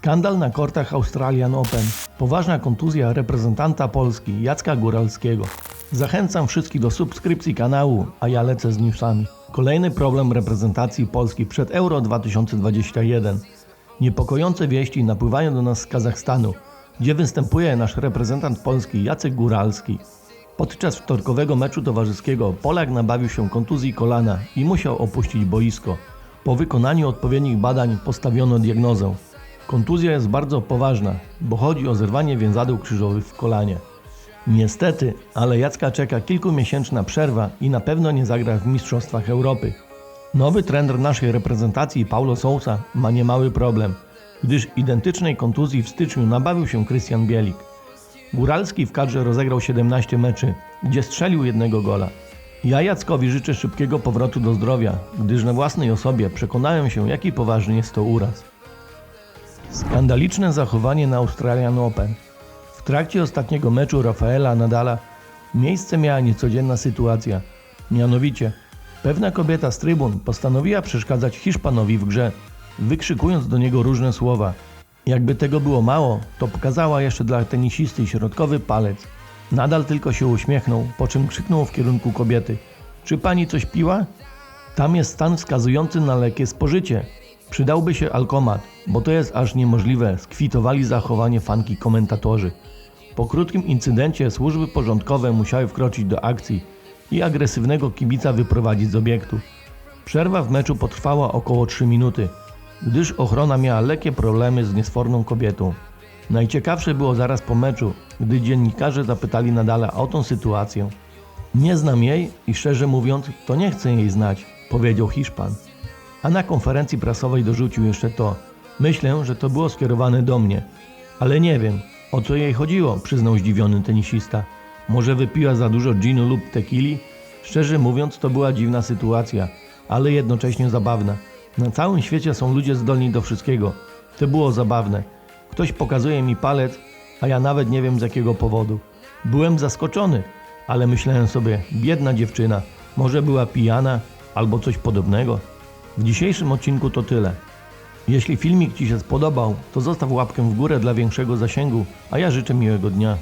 Skandal na kortach Australian Open. Poważna kontuzja reprezentanta Polski Jacka Góralskiego. Zachęcam wszystkich do subskrypcji kanału, a ja lecę z newsami. Kolejny problem reprezentacji Polski przed Euro 2021. Niepokojące wieści napływają do nas z Kazachstanu, gdzie występuje nasz reprezentant Polski Jacek Góralski. Podczas wtorkowego meczu towarzyskiego Polak nabawił się kontuzji kolana i musiał opuścić boisko. Po wykonaniu odpowiednich badań postawiono diagnozę. Kontuzja jest bardzo poważna, bo chodzi o zerwanie więzadeł krzyżowych w kolanie. Niestety, ale Jacka czeka kilkumiesięczna przerwa i na pewno nie zagra w Mistrzostwach Europy. Nowy trener naszej reprezentacji, Paulo Sousa, ma niemały problem, gdyż identycznej kontuzji w styczniu nabawił się Krystian Bielik. Góralski w kadrze rozegrał 17 meczy, gdzie strzelił jednego gola. Ja Jackowi życzę szybkiego powrotu do zdrowia, gdyż na własnej osobie przekonałem się, jaki poważny jest to uraz. Skandaliczne zachowanie na Australian Open. W trakcie ostatniego meczu Rafaela Nadala miejsce miała niecodzienna sytuacja. Mianowicie, pewna kobieta z trybun postanowiła przeszkadzać Hiszpanowi w grze, wykrzykując do niego różne słowa. Jakby tego było mało, to pokazała jeszcze dla tenisisty środkowy palec. Nadal tylko się uśmiechnął, po czym krzyknął w kierunku kobiety. Czy pani coś piła? Tam jest stan wskazujący na lekkie spożycie. Przydałby się alkomat, bo to jest aż niemożliwe, skwitowali zachowanie fanki komentatorzy. Po krótkim incydencie służby porządkowe musiały wkroczyć do akcji i agresywnego kibica wyprowadzić z obiektu. Przerwa w meczu potrwała około 3 minuty, gdyż ochrona miała lekkie problemy z niesforną kobietą. Najciekawsze było zaraz po meczu, gdy dziennikarze zapytali Nadala o tą sytuację. Nie znam jej i szczerze mówiąc, to nie chcę jej znać, powiedział Hiszpan. A na konferencji prasowej dorzucił jeszcze to. Myślę, że to było skierowane do mnie. Ale nie wiem, o co jej chodziło, przyznał zdziwiony tenisista. Może wypiła za dużo ginu lub tequili? Szczerze mówiąc, to była dziwna sytuacja, ale jednocześnie zabawna. Na całym świecie są ludzie zdolni do wszystkiego. To było zabawne. Ktoś pokazuje mi palec, a ja nawet nie wiem z jakiego powodu. Byłem zaskoczony, ale myślałem sobie, biedna dziewczyna, może była pijana albo coś podobnego. W dzisiejszym odcinku to tyle. Jeśli filmik Ci się spodobał, to zostaw łapkę w górę dla większego zasięgu, a ja życzę miłego dnia.